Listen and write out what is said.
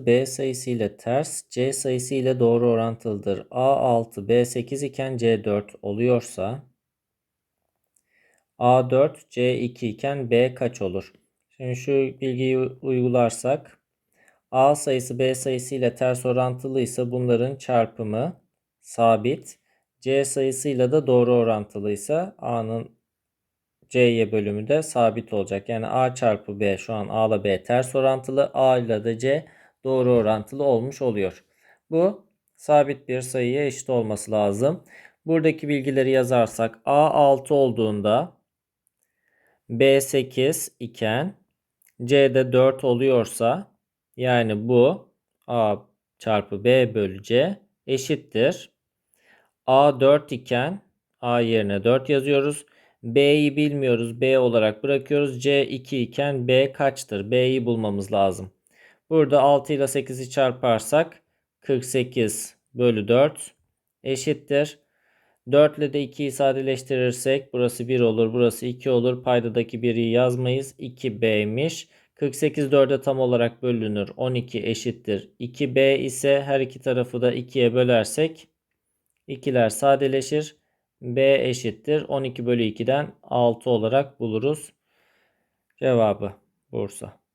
B sayısı ile ters, C sayısı ile doğru orantılıdır. A6, B8 iken C4 oluyorsa A4, C2 iken B kaç olur? Şimdi şu bilgiyi uygularsak A sayısı B sayısı ile ters orantılıysa bunların çarpımı sabit. C sayısıyla da doğru orantılıysa A'nın C'ye bölümü de sabit olacak. Yani A çarpı B şu an A ile B ters orantılı. A ile de C doğru orantılı olmuş oluyor. Bu sabit bir sayıya eşit olması lazım. Buradaki bilgileri yazarsak A 6 olduğunda B 8 iken C'de 4 oluyorsa yani bu A çarpı B bölü C eşittir. A 4 iken A yerine 4 yazıyoruz. B'yi bilmiyoruz. B olarak bırakıyoruz. C 2 iken B kaçtır? B'yi bulmamız lazım. Burada 6 ile 8'i çarparsak 48 bölü 4 eşittir. 4 ile de 2'yi sadeleştirirsek burası 1 olur, burası 2 olur. Paydadaki 1'i yazmayız. 2B'miş. 48 4'e tam olarak bölünür. 12 eşittir. 2B ise her iki tarafı da 2'ye bölersek 2'ler sadeleşir. B eşittir. 12 bölü 2'den 6 olarak buluruz. Cevabı Bursa.